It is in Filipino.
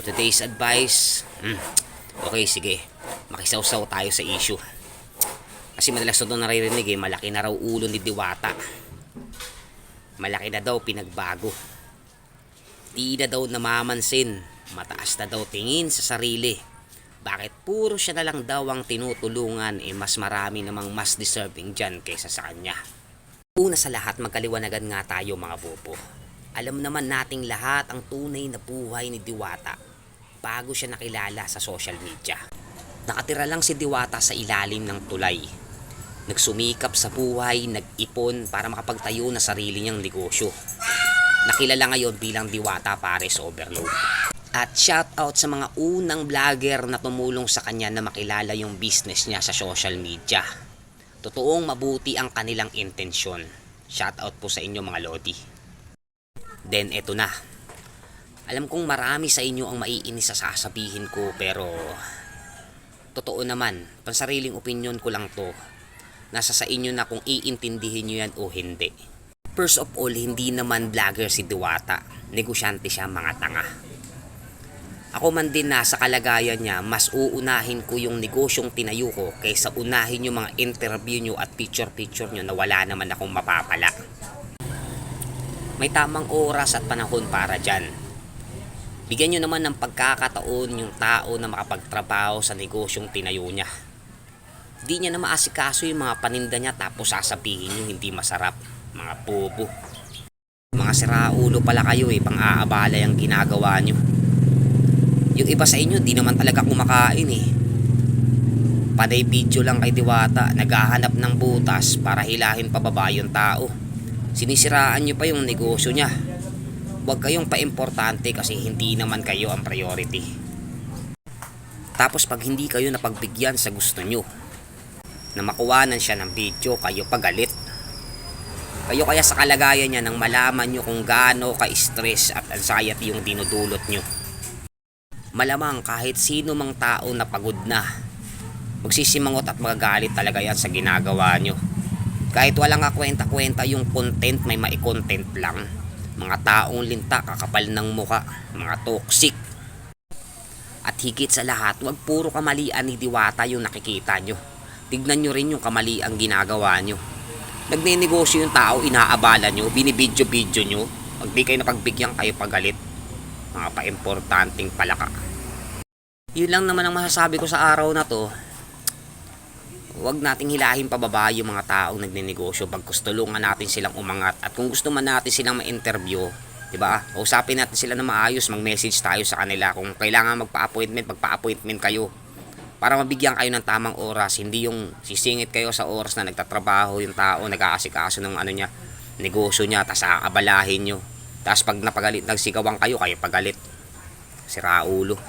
For today's advice, hmm, okay, sige. Makisawsaw tayo sa issue. Kasi madalas ito naririnig eh, malaki na raw ulo ni Diwata. Malaki na daw pinagbago. Di na daw namamansin. Mataas na daw tingin sa sarili. Bakit puro siya na lang daw ang tinutulungan eh mas marami namang mas deserving dyan kaysa sa kanya. Una sa lahat magkaliwanagan nga tayo mga bobo. Alam naman nating lahat ang tunay na buhay ni Diwata bago siya nakilala sa social media. Nakatira lang si Diwata sa ilalim ng tulay. Nagsumikap sa buhay, nag-ipon para makapagtayo na sarili niyang negosyo. Nakilala ngayon bilang Diwata Pares Overload. At shout out sa mga unang vlogger na tumulong sa kanya na makilala yung business niya sa social media. Totoong mabuti ang kanilang intensyon. Shout out po sa inyo mga lodi. Then eto na. Alam kong marami sa inyo ang maiinis sa sasabihin ko pero totoo naman, pansariling opinion ko lang to. Nasa sa inyo na kung iintindihin nyo yan o hindi. First of all, hindi naman vlogger si Diwata. Negosyante siya mga tanga. Ako man din nasa kalagayan niya, mas uunahin ko yung negosyong tinayo ko kaysa unahin yung mga interview nyo at picture-picture nyo na wala naman akong mapapala. May tamang oras at panahon para dyan. Bigyan nyo naman ng pagkakataon yung tao na makapagtrabaho sa negosyong tinayo niya. Di niya na maasikaso yung mga paninda niya tapos sasabihin nyo hindi masarap. Mga bobo. Mga siraulo pala kayo eh, pang-aabala yung ginagawa nyo. Yung iba sa inyo, di naman talaga kumakain eh. Panay video lang kay Diwata, naghahanap ng butas para hilahin pababa yung tao. Sinisiraan nyo pa yung negosyo niya. Huwag kayong paimportante kasi hindi naman kayo ang priority. Tapos pag hindi kayo napagbigyan sa gusto nyo, na makuwanan siya ng video, kayo pagalit. Kayo kaya sa kalagayan niya nang malaman nyo kung gaano ka-stress at anxiety yung dinudulot nyo. Malamang kahit sino mang tao na pagod na, magsisimangot at magagalit talaga yan sa ginagawa nyo. Kahit walang kwenta-kwenta yung content, may mai-content lang. Mga taong linta, kakapal ng muka, mga toxic. At higit sa lahat, wag puro kamalian ni Diwata yung nakikita nyo. Tignan nyo rin yung kamali ang ginagawa nyo. Nagnenegosyo yung tao, inaabala nyo, binibidyo-bidyo nyo. Pag di kayo napagbigyan, kayo pagalit. Mga paimportanting palaka. Yun lang naman ang masasabi ko sa araw na to. Huwag nating hilahin pababa yung mga taong nagnenegosyo pag tulungan natin silang umangat at kung gusto man natin silang ma-interview, 'di ba? Usapin natin sila na maayos, mag-message tayo sa kanila kung kailangan magpa-appointment, magpa-appointment kayo para mabigyan kayo ng tamang oras, hindi yung sisingit kayo sa oras na nagtatrabaho yung tao, nag-aasikaso ng ano niya, negosyo niya, tas aabalahin nyo. Tapos pag napagalit, nagsigawan kayo, kayo pagalit. Sira ulo.